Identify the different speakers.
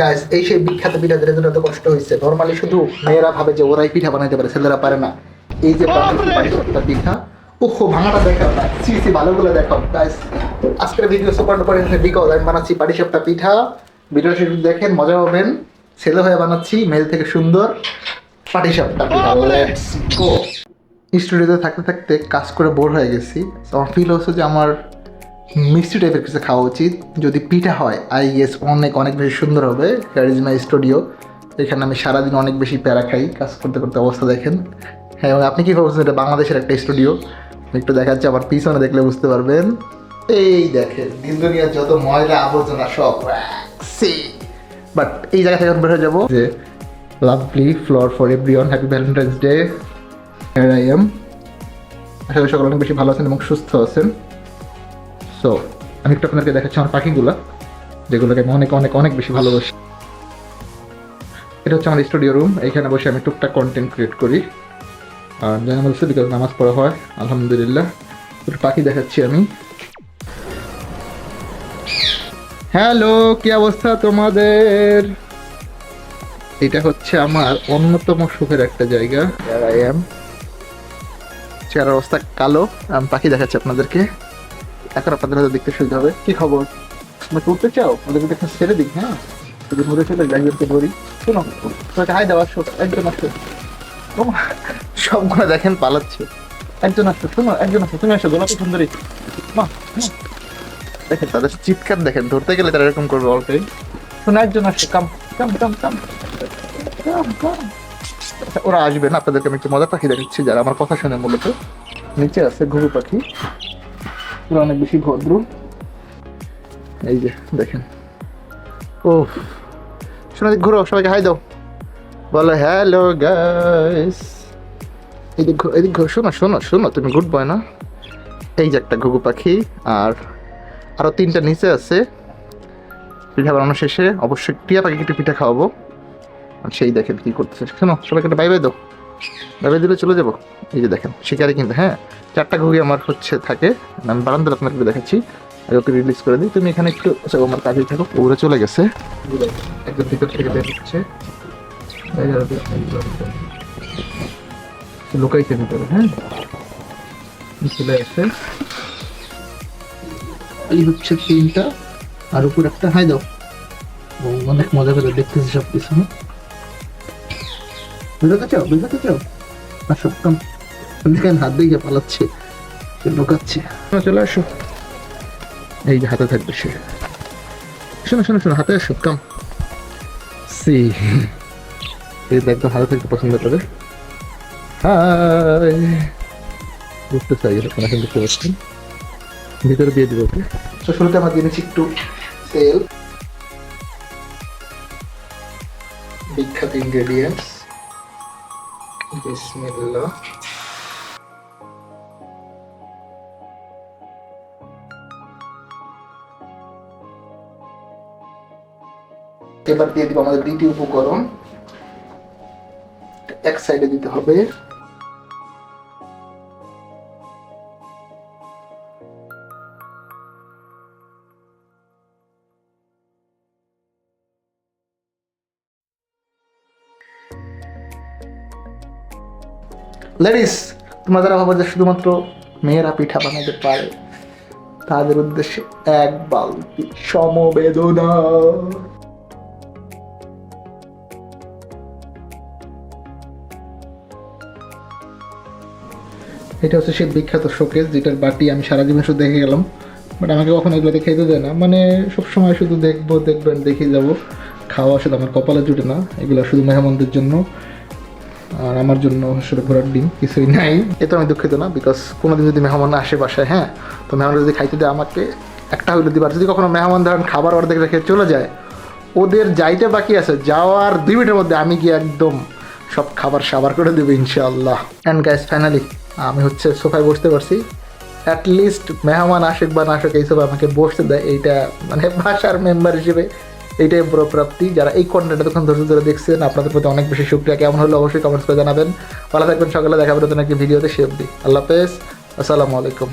Speaker 1: Guys এই সেই বিখ্যাত পিঠা যেটা জন্য এত কষ্ট হয়েছে নর্মালি শুধু মেয়েরা ভাবে যে ওরাই পিঠা বানাইতে পারে ছেলেরা পারে না। এই যে পিঠা ওহো ভাঙাটা দেখাও না। সি সি ভালোগুলো দেখাও। গাইস আজকের ভিডিও সুপার ডুপার বিকজ আমি বানাচ্ছি পাটিসাপটা পিঠা। ভিডিও শুধু দেখেন মজা পাবেন। ছেলে হয়ে বানাচ্ছি মেয়ে থেকে সুন্দর। পাটিসাপটা পিঠা লেটস গো স্টুডিওতে থাকতে থাকতে কাজ করে বোর হয়ে গেছি। আমার ফিল হচ্ছে যে আমার মিষ্টি টাইপের কিছু খাওয়া উচিত। যদি পিঠা হয় আই গেস অনেক অনেক বেশি সুন্দর হবে। মাই স্টুডিও এখানে আমি সারাদিন অনেক বেশি প্যারা খাই, কাজ করতে করতে অবস্থা দেখেন। হ্যাঁ এবং আপনি কী ভাবছেন এটা বাংলাদেশের একটা স্টুডিও একটু দেখাচ্ছি আমার পিছনে দেখলে বুঝতে পারবেন। এই দেখেন দিন দুনিয়ার যত ময়লা আবর্জনা সব বাট এই জায়গা থেকে বের হয়ে যাব। যে lovely flower for every one happy Valentine's day I am আশা করি সকল অনেক বেশি ভালো আছেন এবং সুস্থ আছেন। সো আমি একটু আপনাদেরকে দেখাচ্ছি আমার পাখিগুলো, যেগুলোকে আমি অনেক অনেক অনেক বেশি ভালোবাসি। এটা হচ্ছে আমার স্টুডিও রুম এখানে বসে আমি টুকটাক কন্টেন্ট ক্রিয়েট করি। আর জানা বলছে বিকজ নামাজ পড়া হয়, আলহামদুলিল্লাহ। একটু পাখি দেখাচ্ছি আমি। হ্যালো কি অবস্থা তোমাদের? এটা হচ্ছে আমার অন্যতম সুখের একটা জায়গা। আই এম চেয়ারের অবস্থা কালো। আমি পাখি দেখাচ্ছি আপনাদেরকে। এখন আপনাদের হয়তো দেখতে সুবিধা হবে। কি খবর? তুমি উঠতে চাও? ওদেরকে দেখতে ছেড়ে দিই হ্যাঁ? যদি মরে চলে একজনকে ধরি শোনো, তোমাকে হাই দেওয়া আসো একজন আসো। সবগুলো দেখেন, পালাচ্ছে। একজন আসো, শোনো, একজন আসো, তুমি আসো, গোলাপি সুন্দরী। মা। দেখেন, তাদের চিৎকার দেখেন, ধরতে গেলে তারা এরকম করবে অলরেডি শোনো, একজন আসো কাম কাম। কাম কাম। ওরা আসবে না, আপনাদেরকে আমি একটু মজা পাখি দেখাচ্ছি, যারা আমার কথা শুনে মূলত। নিচে আছে ঘুঘু পাখি। ওরা অনেক বেশি ভদ্র। এই যে, দেখেন। ও শোনা ঘুরো, সবাইকে হাই দাও। বলো হ্যালো গাইস এদিক এদিক শোনো শোনো শোনো, তুমি গুড বয় না? এই যে একটা ঘুঘু পাখি, আর আরও তিনটা নিচে আছে। পিঠা বানানো শেষে অবশ্যই টিয়া পাখিকে একটু পিঠা খাওয়াবো। আর সেই দেখেন কি করতেছে। শোনো, সবাইকে একটা বাই বাই দাও। বাই দিলে চলে যাব। এই যে দেখেন শিকারি কিন্তু হ্যাঁ? চারটা ঘুগি আমার হচ্ছে থাকে। আমি বারান্দার আপনাকে দেখাচ্ছি। ওকে রিলিজ করে দিই। তুমি এখানে একটু আচ্ছা, আমার কাজে থাকো। ওরা চলে গেছে। একদম ভিতর থেকে বের হচ্ছে ভিতরে হ্যাঁ? চলে আসে এই হচ্ছে তিনটা। আর উপর একটা হাই দাও। অনেক মজা করে দেখতেছি সব কিছু বুঝাতে চাও বুঝাতে চাও আর সব কাম কেন হাত দিয়ে পালাচ্ছে লুকাচ্ছে। চলে আসো। এই যে হাতে থাকবে সে। শোনো শোনো শোনো হাতে আসো কাম সি। এই ব্যাগ হাতে থাকতে পছন্দ করে। হাই। বুঝতে চাই এরকম এখন দেখতে পাচ্ছেন ভিতরে দিয়ে দিব ওকে। তো শুরুতে আমার দিয়ে নিচ্ছি একটু তেল। বিখ্যাত ইনগ্রেডিয়েন্টস বিসমিল্লাহ। এবার দিয়ে দিব আমাদের দ্বিতীয় উপকরণ। এক সাইডে দিতে হবে। লেডিস তোমরা যারা ভাবো যে শুধুমাত্র মেয়েরা পিঠা বানাতে পারে। তাদের উদ্দেশ্যে এক বালতি সমবেদনা। এটা হচ্ছে সেই বিখ্যাত শোকেস যেটার বাটি আমি সারা জীবন শুধু দেখে গেলাম। বাট আমাকে কখনো এগুলো খেতে দেয় না। মানে সবসময় শুধু দেখব, দেখবেন, দেখে যাব। খাওয়া শুধু আমার কপালে জুটে না। এগুলো শুধু মেহমানদের জন্য। আর আমার জন্য আসলে ঘোরার ডিম কিছুই নাই। এতে আমি দুঃখিত না বিকজ কোনোদিন যদি মেহমান আসে বাসায় হ্যাঁ? তো মেহমান যদি খাইতে দেয় আমাকে, একটা হইলে দিবার। যদি কখনো মেহমান ধরেন খাবার অর্ধেক রেখে চলে যায়, ওদের যাইতে বাকি আছে, যাওয়ার দুই মিনিটের মধ্যে আমি গিয়ে একদম সব খাবার সাবার করে দেবো, ইনশাআল্লাহ। অ্যান্ড গ্যাস ফাইনালি আমি হচ্ছে সোফায় বসতে পারছি। অ্যাট লিস্ট মেহমান আসুক বা না আসুক, এইসব আমাকে বসতে দেয়। এইটা মানে ভাষার মেম্বার হিসেবে এইটাই বড় প্রাপ্তি। যারা এই কন্টেন্টটা তখন ধৈর্য ধরে দেখছেন, আপনাদের প্রতি অনেক বেশি শুক্রিয়া। কেমন হলো অবশ্যই কমেন্টস করে জানাবেন। ভালো থাকবেন সকালে, দেখা নতুন একটি ভিডিওতে সে অবধি। আল্লাহ হাফেজ। আসসালামু আলাইকুম।